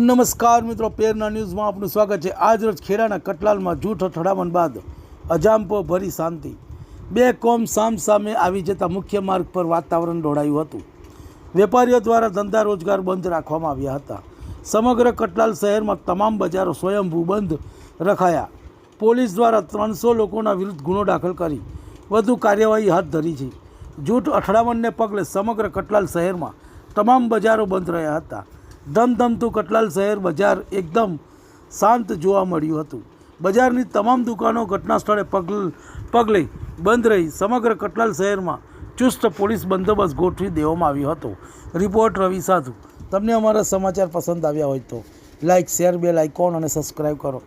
નમસ્કાર મિત્રો, પેરના ન્યૂઝમાં આપનું સ્વાગત છે. આજ ખેડાના કટલાલમાં જૂઠ અથડામણ બાદ અજામપો ભરી શાંતિ. બે કોમ સામ સામે આવી જતા મુખ્ય માર્ગ પર વાતાવરણ દોડાયું હતું. વેપારીઓ દ્વારા ધંધા રોજગાર બંધ રાખવામાં આવ્યા હતા. સમગ્ર કટલાલ શહેરમાં તમામ બજારો સ્વયંભૂ બંધ રખાયા. પોલીસ દ્વારા ત્રણસો લોકોના વિરુદ્ધ ગુનો દાખલ કરી. વધુ કાર્યવાહી હાથ ધરી છે. જૂઠ અથડામણને પગલે સમગ્ર કટલાલ શહેરમાં તમામ બજારો બંધ રહ્યા હતા. ધમધમતું કટલાલ શહેર બજાર એકદમ શાંત જોવા મળ્યું હતું. બજારની તમામ દુકાનો ઘટના સ્થળે પગ, પગલે બંધ રહી. સમગ્ર કટલાલ શહેરમાં ચુસ્ત પોલીસ બંદોબસ્ત ગોઠવી દેવામાં આવ્યો હતો. રિપોર્ટ રવિ સાધુ. તમને અમારા સમાચાર પસંદ આવ્યા હોય તો લાઇક શેર, બેલ આઇકોન અને સબસ્ક્રાઈબ કરો.